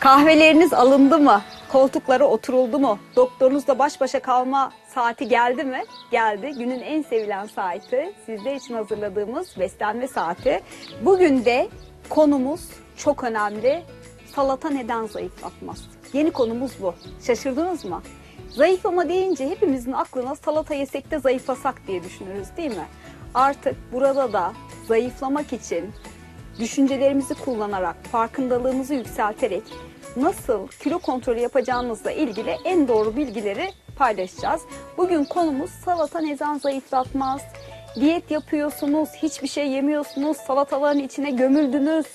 Kahveleriniz alındı mı? Koltuklara oturuldu mu? Doktorunuzla baş başa kalma saati geldi mi? Geldi. Günün en sevilen saati sizler için hazırladığımız beslenme saati. Bugün de konumuz çok önemli. Salata neden zayıflatmaz? Yeni konumuz bu. Şaşırdınız mı? Zayıflama deyince hepimizin aklına salata yesek de zayıflasak diye düşünürüz değil mi? Artık burada da zayıflamak için düşüncelerimizi kullanarak, farkındalığımızı yükselterek nasıl kilo kontrolü yapacağımızla ilgili en doğru bilgileri paylaşacağız. Bugün konumuz salata neden zayıflatmaz? Diyet yapıyorsunuz, hiçbir şey yemiyorsunuz, salataların içine gömüldünüz.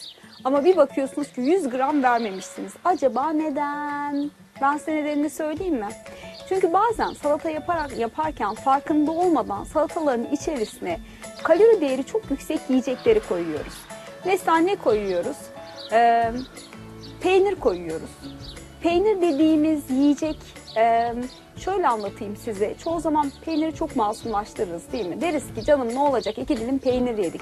Ama bir bakıyorsunuz ki 100 gram vermemişsiniz. Acaba neden? Ben size nedenini söyleyeyim mi? Çünkü bazen salata yaparak yaparken farkında olmadan salataların içerisine kalori değeri çok yüksek yiyecekleri koyuyoruz. Mesela ne koyuyoruz? Ee, peynir koyuyoruz. Peynir dediğimiz yiyecek e, şöyle anlatayım size. Çoğu zaman peyniri çok masumlaştırırız değil mi? Deriz ki canım ne olacak iki dilim peynir yedik.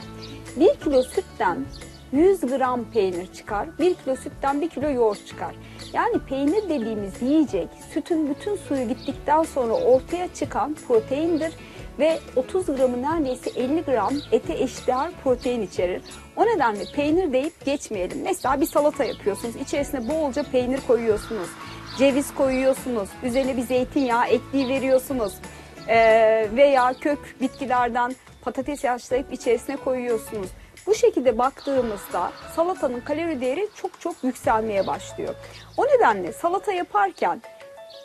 Bir kilo sütten 100 gram peynir çıkar. 1 kilo sütten 1 kilo yoğurt çıkar. Yani peynir dediğimiz yiyecek sütün bütün suyu gittikten sonra ortaya çıkan proteindir ve 30 gramı neredeyse 50 gram ete eşdeğer protein içerir. O nedenle peynir deyip geçmeyelim. Mesela bir salata yapıyorsunuz. içerisine bolca peynir koyuyorsunuz. Ceviz koyuyorsunuz. Üzerine bir zeytinyağı ekliği veriyorsunuz. Ee, veya kök bitkilerden patates yaşlayıp içerisine koyuyorsunuz. Bu şekilde baktığımızda salatanın kalori değeri çok çok yükselmeye başlıyor. O nedenle salata yaparken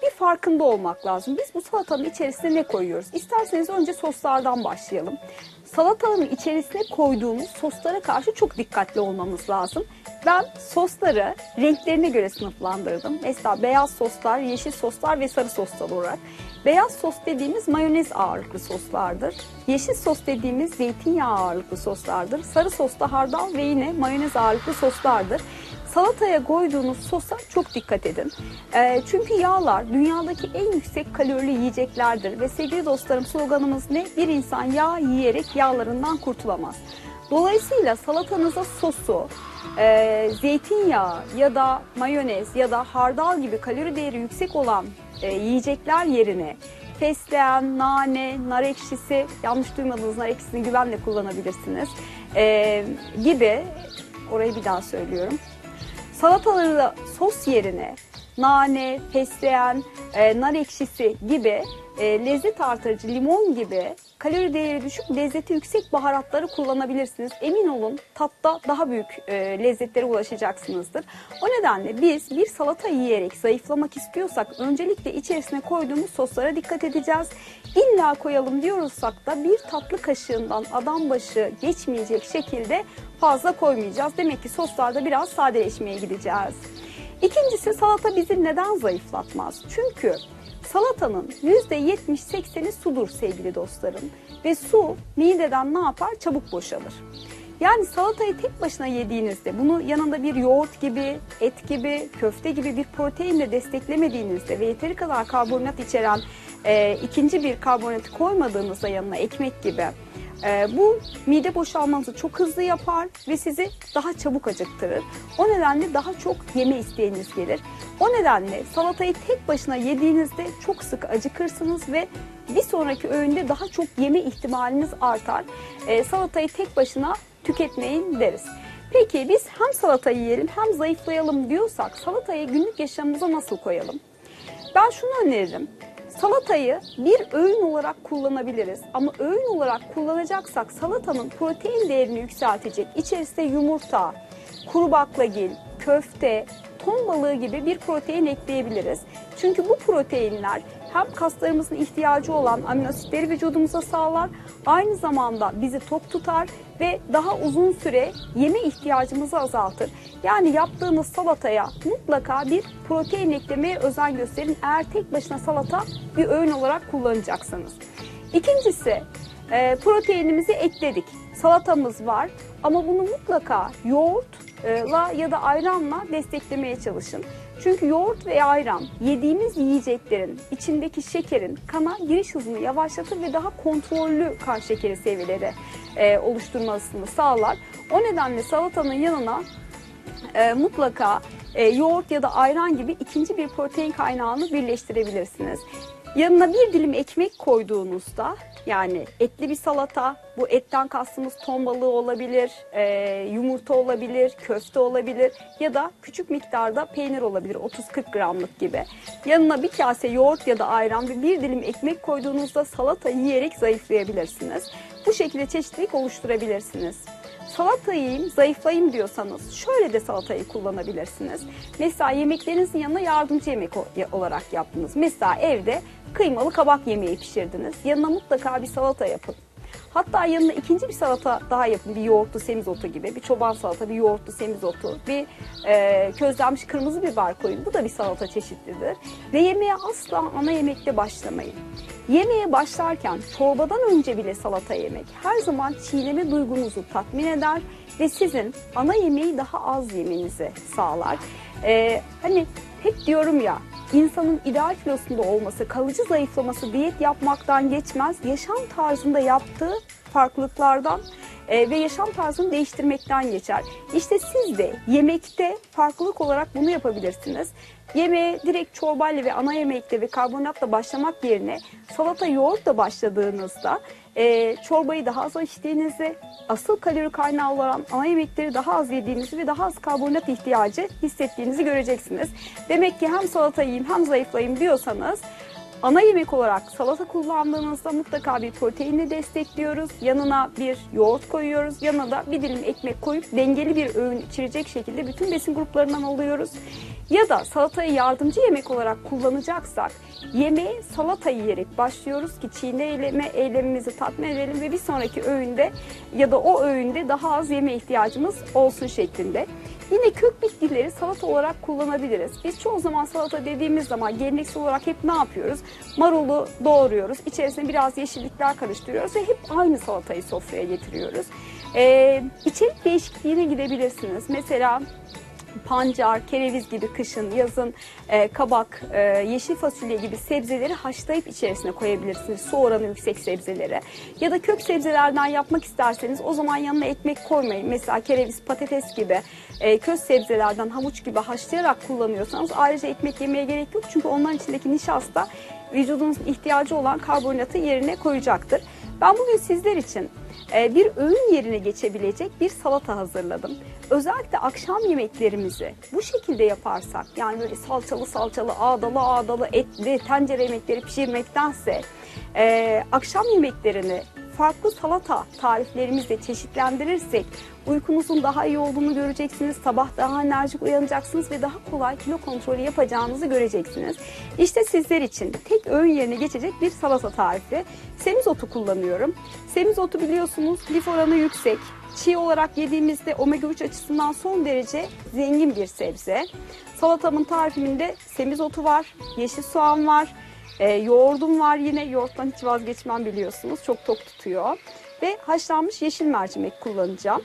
bir farkında olmak lazım. Biz bu salatanın içerisine ne koyuyoruz? İsterseniz önce soslardan başlayalım. Salatanın içerisine koyduğumuz soslara karşı çok dikkatli olmamız lazım. Ben sosları renklerine göre sınıflandırdım. Mesela beyaz soslar, yeşil soslar ve sarı soslar olarak. Beyaz sos dediğimiz mayonez ağırlıklı soslardır. Yeşil sos dediğimiz zeytinyağı ağırlıklı soslardır. Sarı sos da hardal ve yine mayonez ağırlıklı soslardır. Salataya koyduğunuz sosa çok dikkat edin. Ee, çünkü yağlar dünyadaki en yüksek kalorili yiyeceklerdir. Ve sevgili dostlarım sloganımız ne? Bir insan yağ yiyerek yağlarından kurtulamaz. Dolayısıyla salatanıza sosu, e, zeytinyağı ya da mayonez ya da hardal gibi kalori değeri yüksek olan e, yiyecekler yerine fesleğen, nane, nar ekşisi, yanlış duymadığınız nar ekşisini güvenle kullanabilirsiniz e, gibi, orayı bir daha söylüyorum. Salataları da sos yerine nane, fesleğen, e, nar ekşisi gibi e, lezzet artırıcı limon gibi kalori değeri düşük, lezzeti yüksek baharatları kullanabilirsiniz. Emin olun tatta daha büyük e, lezzetlere ulaşacaksınızdır. O nedenle biz bir salata yiyerek zayıflamak istiyorsak öncelikle içerisine koyduğumuz soslara dikkat edeceğiz. İlla koyalım diyoruzsak da bir tatlı kaşığından adam başı geçmeyecek şekilde fazla koymayacağız. Demek ki soslarda biraz sadeleşmeye gideceğiz. İkincisi salata bizi neden zayıflatmaz? Çünkü salatanın %70-80'i sudur sevgili dostlarım. Ve su mideden ne yapar? Çabuk boşalır. Yani salatayı tek başına yediğinizde bunu yanında bir yoğurt gibi, et gibi, köfte gibi bir proteinle desteklemediğinizde ve yeteri kadar karbonhidrat içeren e, ikinci bir karbonhidratı koymadığınızda yanına ekmek gibi e, bu mide boşalmanızı çok hızlı yapar ve sizi daha çabuk acıktırır. O nedenle daha çok yeme isteğiniz gelir. O nedenle salatayı tek başına yediğinizde çok sık acıkırsınız ve bir sonraki öğünde daha çok yeme ihtimaliniz artar. E, salatayı tek başına tüketmeyin deriz. Peki biz hem salatayı yiyelim hem zayıflayalım diyorsak salatayı günlük yaşamımıza nasıl koyalım? Ben şunu öneririm. Salatayı bir öğün olarak kullanabiliriz ama öğün olarak kullanacaksak salatanın protein değerini yükseltecek içerisinde yumurta, kuru baklagil, köfte, ton balığı gibi bir protein ekleyebiliriz. Çünkü bu proteinler hem kaslarımızın ihtiyacı olan amino asitleri vücudumuza sağlar, aynı zamanda bizi tok tutar ve daha uzun süre yeme ihtiyacımızı azaltır. Yani yaptığınız salataya mutlaka bir protein eklemeye özen gösterin. Eğer tek başına salata bir öğün olarak kullanacaksanız. İkincisi e, proteinimizi ekledik. Salatamız var ama bunu mutlaka yoğurtla ya da ayranla desteklemeye çalışın. Çünkü yoğurt veya ayran yediğimiz yiyeceklerin içindeki şekerin kana giriş hızını yavaşlatır ve daha kontrollü kan şekeri seviyeleri e, oluşturmasını sağlar. O nedenle salatanın yanına e, mutlaka e, yoğurt ya da ayran gibi ikinci bir protein kaynağını birleştirebilirsiniz. Yanına bir dilim ekmek koyduğunuzda yani etli bir salata, bu etten kastımız ton balığı olabilir, e, yumurta olabilir, köfte olabilir ya da küçük miktarda peynir olabilir 30-40 gramlık gibi. Yanına bir kase yoğurt ya da ayran ve bir dilim ekmek koyduğunuzda salata yiyerek zayıflayabilirsiniz. Bu şekilde çeşitlilik oluşturabilirsiniz. Salata yiyeyim, zayıflayayım diyorsanız şöyle de salatayı kullanabilirsiniz. Mesela yemeklerinizin yanına yardımcı yemek olarak yaptınız. Mesela evde kıymalı kabak yemeği pişirdiniz. Yanına mutlaka bir salata yapın. Hatta yanına ikinci bir salata daha yapın. Bir yoğurtlu semizotu gibi. Bir çoban salata, bir yoğurtlu semizotu, bir e, közlenmiş kırmızı biber koyun. Bu da bir salata çeşitlidir. Ve yemeğe asla ana yemekle başlamayın. Yemeğe başlarken çorbadan önce bile salata yemek her zaman çiğneme duygunuzu tatmin eder ve sizin ana yemeği daha az yemenizi sağlar. Ee, hani hep diyorum ya insanın ideal kilosunda olması, kalıcı zayıflaması diyet yapmaktan geçmez. Yaşam tarzında yaptığı farklılıklardan e, ve yaşam tarzını değiştirmekten geçer. İşte siz de yemekte farklılık olarak bunu yapabilirsiniz. Yemeğe direkt çorbayla ve ana yemekle ve karbonatla başlamak yerine salata yoğurtla başladığınızda e, çorbayı daha az içtiğinizi, asıl kalori kaynağı olan ana yemekleri daha az yediğinizi ve daha az karbonat ihtiyacı hissettiğinizi göreceksiniz. Demek ki hem salata yiyeyim hem zayıflayayım diyorsanız Ana yemek olarak salata kullandığınızda mutlaka bir proteinle destekliyoruz. Yanına bir yoğurt koyuyoruz. Yanına da bir dilim ekmek koyup dengeli bir öğün içirecek şekilde bütün besin gruplarından alıyoruz. Ya da salatayı yardımcı yemek olarak kullanacaksak yemeğe salata yiyerek başlıyoruz ki çiğneme eylemimizi tatmin edelim ve bir sonraki öğünde ya da o öğünde daha az yeme ihtiyacımız olsun şeklinde. Yine kök bitkileri salata olarak kullanabiliriz. Biz çoğu zaman salata dediğimiz zaman geleneksel olarak hep ne yapıyoruz? Marulu doğruyoruz, içerisine biraz yeşillikler karıştırıyoruz ve hep aynı salatayı sofraya getiriyoruz. Ee, içerik değişikliğine gidebilirsiniz. Mesela pancar, kereviz gibi kışın, yazın e, kabak, e, yeşil fasulye gibi sebzeleri haşlayıp içerisine koyabilirsiniz. Su oranı yüksek sebzeleri. Ya da kök sebzelerden yapmak isterseniz o zaman yanına ekmek koymayın. Mesela kereviz, patates gibi e, köz sebzelerden havuç gibi haşlayarak kullanıyorsanız ayrıca ekmek yemeye gerek yok. Çünkü onların içindeki nişasta vücudunuzun ihtiyacı olan karbonatı yerine koyacaktır. Ben bugün sizler için bir öğün yerine geçebilecek bir salata hazırladım. Özellikle akşam yemeklerimizi bu şekilde yaparsak yani böyle salçalı salçalı ağdalı ağdalı etli tencere yemekleri pişirmektense e, akşam yemeklerini farklı salata tariflerimizle çeşitlendirirsek uykunuzun daha iyi olduğunu göreceksiniz. Sabah daha enerjik uyanacaksınız ve daha kolay kilo kontrolü yapacağınızı göreceksiniz. İşte sizler için tek öğün yerine geçecek bir salata tarifi. Semizotu kullanıyorum. Semizotu biliyorsunuz lif oranı yüksek. Çiğ olarak yediğimizde omega 3 açısından son derece zengin bir sebze. Salatamın tarifiminde semizotu var, yeşil soğan var, e, yoğurdum var yine. Yoğurttan hiç vazgeçmem biliyorsunuz. Çok tok tutuyor. Ve haşlanmış yeşil mercimek kullanacağım.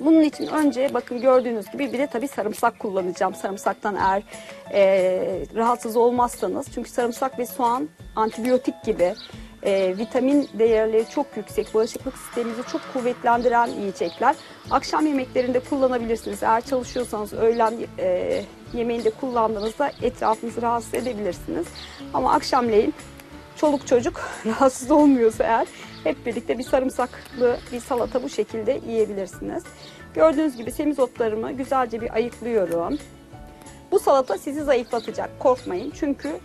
Bunun için önce bakın gördüğünüz gibi bir de tabii sarımsak kullanacağım. Sarımsaktan eğer e, rahatsız olmazsanız. Çünkü sarımsak ve soğan antibiyotik gibi e, vitamin değerleri çok yüksek. Bağışıklık sistemimizi çok kuvvetlendiren yiyecekler. Akşam yemeklerinde kullanabilirsiniz. Eğer çalışıyorsanız öğlen e, yemeğinde kullandığınızda etrafınızı rahatsız edebilirsiniz. Ama akşamleyin çoluk çocuk rahatsız olmuyorsa eğer hep birlikte bir sarımsaklı bir salata bu şekilde yiyebilirsiniz. Gördüğünüz gibi semizotlarımı güzelce bir ayıklıyorum. Bu salata sizi zayıflatacak korkmayın çünkü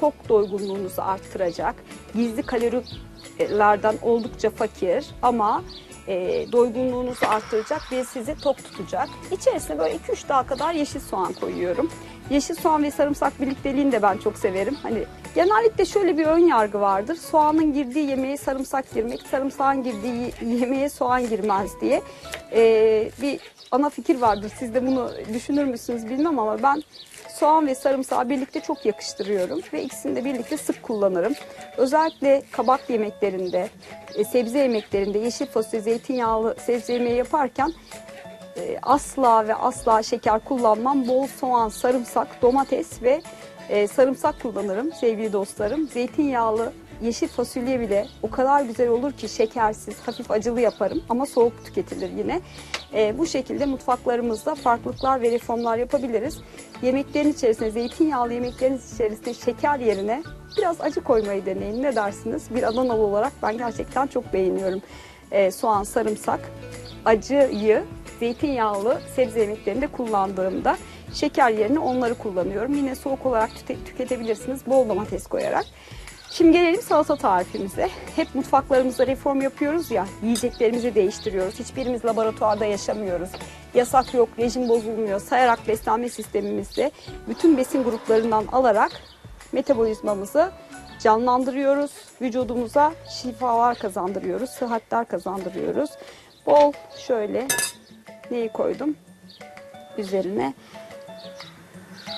çok doygunluğunuzu arttıracak. Gizli kalorilerden oldukça fakir ama e, doygunluğunuzu arttıracak ve sizi tok tutacak. İçerisine böyle 2-3 daha kadar yeşil soğan koyuyorum. Yeşil soğan ve sarımsak birlikteliğini de ben çok severim. Hani genellikle şöyle bir ön yargı vardır. Soğanın girdiği yemeğe sarımsak girmek, sarımsağın girdiği yemeğe soğan girmez diye e, bir ana fikir vardır. Siz de bunu düşünür müsünüz bilmem ama ben soğan ve sarımsağı birlikte çok yakıştırıyorum ve ikisini de birlikte sık kullanırım. Özellikle kabak yemeklerinde, e, sebze yemeklerinde yeşil fasulye, zeytinyağlı sebze yemeği yaparken e, asla ve asla şeker kullanmam. Bol soğan, sarımsak, domates ve e, sarımsak kullanırım sevgili dostlarım. Zeytinyağlı yeşil fasulye bile o kadar güzel olur ki şekersiz, hafif acılı yaparım ama soğuk tüketilir yine. Ee, bu şekilde mutfaklarımızda farklılıklar ve reformlar yapabiliriz. Yemeklerin içerisine, zeytinyağlı yemeklerin içerisine şeker yerine biraz acı koymayı deneyin. Ne dersiniz? Bir Adanalı olarak ben gerçekten çok beğeniyorum. Ee, soğan, sarımsak, acıyı zeytinyağlı sebze yemeklerinde kullandığımda şeker yerine onları kullanıyorum. Yine soğuk olarak tüke- tüketebilirsiniz bol domates koyarak. Şimdi gelelim salata tarifimize. Hep mutfaklarımızda reform yapıyoruz ya, yiyeceklerimizi değiştiriyoruz. Hiçbirimiz laboratuvarda yaşamıyoruz. Yasak yok, rejim bozulmuyor. Sayarak beslenme sistemimizde bütün besin gruplarından alarak metabolizmamızı canlandırıyoruz. Vücudumuza şifalar kazandırıyoruz, sıhhatler kazandırıyoruz. Bol şöyle neyi koydum? Üzerine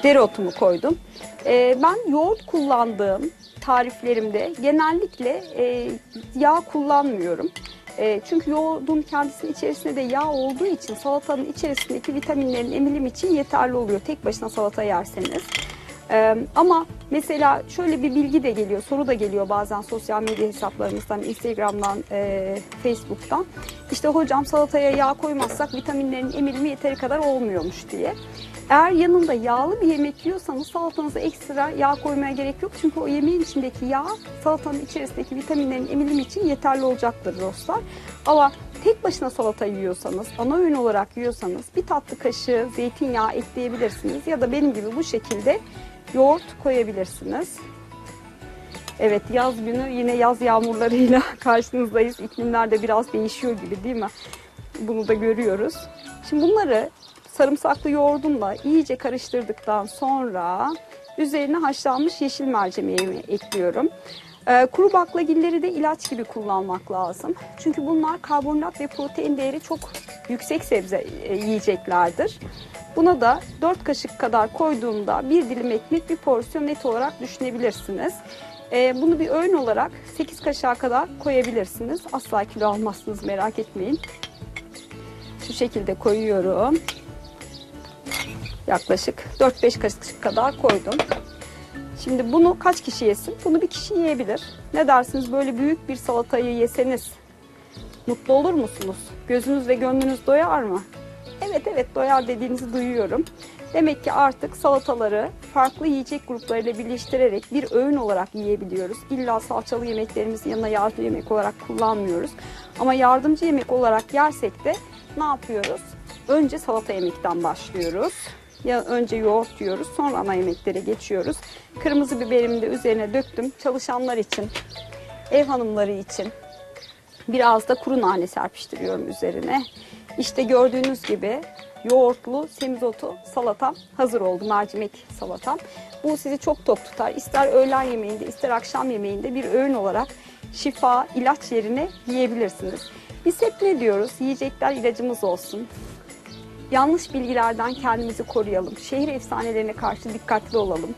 dereotumu koydum. Ee, ben yoğurt kullandığım tariflerimde genellikle e, yağ kullanmıyorum. E, çünkü yoğurdun kendisinin içerisinde de yağ olduğu için salatanın içerisindeki vitaminlerin emilim için yeterli oluyor. Tek başına salata yerseniz. Ee, ama mesela şöyle bir bilgi de geliyor, soru da geliyor bazen sosyal medya hesaplarımızdan, Instagram'dan, e, Facebook'tan. İşte hocam salataya yağ koymazsak vitaminlerin emilimi yeteri kadar olmuyormuş diye. Eğer yanında yağlı bir yemek yiyorsanız salatanıza ekstra yağ koymaya gerek yok. Çünkü o yemeğin içindeki yağ salatanın içerisindeki vitaminlerin emilimi için yeterli olacaktır dostlar. Ama tek başına salata yiyorsanız, ana öğün olarak yiyorsanız bir tatlı kaşığı zeytinyağı ekleyebilirsiniz. Ya da benim gibi bu şekilde yoğurt koyabilirsiniz. Evet yaz günü yine yaz yağmurlarıyla karşınızdayız. İklimler de biraz değişiyor gibi değil mi? Bunu da görüyoruz. Şimdi bunları sarımsaklı yoğurdumla iyice karıştırdıktan sonra üzerine haşlanmış yeşil mercimeğimi ekliyorum. Ee, kuru baklagilleri de ilaç gibi kullanmak lazım. Çünkü bunlar karbonhidrat ve protein değeri çok yüksek sebze e, yiyeceklerdir. Buna da 4 kaşık kadar koyduğumda bir dilim ekmek bir porsiyon et olarak düşünebilirsiniz. Ee, bunu bir öğün olarak 8 kaşığa kadar koyabilirsiniz. Asla kilo almazsınız merak etmeyin. Şu şekilde koyuyorum. Yaklaşık 4-5 kaşık kadar koydum. Şimdi bunu kaç kişi yesin? Bunu bir kişi yiyebilir. Ne dersiniz böyle büyük bir salatayı yeseniz mutlu olur musunuz? Gözünüz ve gönlünüz doyar mı? Evet evet doyar dediğinizi duyuyorum. Demek ki artık salataları farklı yiyecek gruplarıyla birleştirerek bir öğün olarak yiyebiliyoruz. İlla salçalı yemeklerimizin yanına yardımcı yemek olarak kullanmıyoruz. Ama yardımcı yemek olarak yersek de ne yapıyoruz? Önce salata yemekten başlıyoruz. Ya önce yoğurt yiyoruz, sonra ana yemeklere geçiyoruz. Kırmızı biberimi de üzerine döktüm. Çalışanlar için, ev hanımları için biraz da kuru nane serpiştiriyorum üzerine. İşte gördüğünüz gibi yoğurtlu semizotu salatam hazır oldu. Mercimek salatam. Bu sizi çok tok tutar. İster öğlen yemeğinde ister akşam yemeğinde bir öğün olarak şifa, ilaç yerine yiyebilirsiniz. Biz hep ne diyoruz? Yiyecekler ilacımız olsun. Yanlış bilgilerden kendimizi koruyalım. Şehir efsanelerine karşı dikkatli olalım.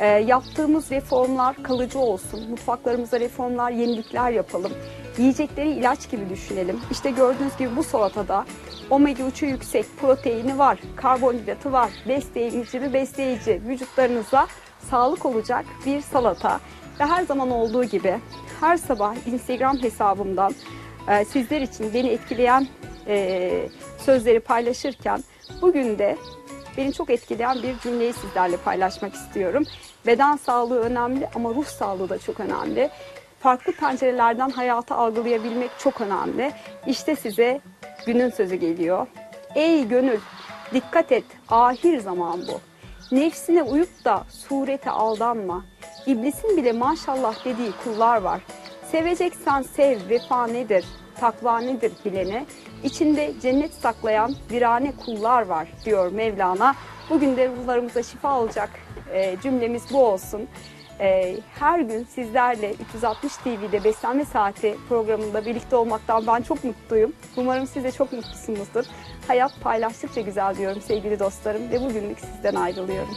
Ee, yaptığımız reformlar kalıcı olsun. Mutfaklarımıza reformlar, yenilikler yapalım. Yiyecekleri ilaç gibi düşünelim. İşte gördüğünüz gibi bu salatada omega 3'ü yüksek, proteini var, karbonhidratı var, besleyici bir besleyici, vücutlarınıza sağlık olacak bir salata. Ve her zaman olduğu gibi her sabah Instagram hesabımdan e, sizler için beni etkileyen e, sözleri paylaşırken bugün de beni çok etkileyen bir cümleyi sizlerle paylaşmak istiyorum. Beden sağlığı önemli ama ruh sağlığı da çok önemli. Farklı pencerelerden hayatı algılayabilmek çok önemli. İşte size günün sözü geliyor. Ey gönül dikkat et ahir zaman bu. Nefsine uyup da surete aldanma. İblisin bile maşallah dediği kullar var. Seveceksen sev vefa nedir? Takva nedir bilene? İçinde cennet saklayan virane kullar var diyor Mevlana. Bugün de ruhlarımıza şifa olacak e, cümlemiz bu olsun. E, her gün sizlerle 360 TV'de Beslenme Saati programında birlikte olmaktan ben çok mutluyum. Umarım siz de çok mutlusunuzdur. Hayat paylaştıkça güzel diyorum sevgili dostlarım ve bugünlük sizden ayrılıyorum.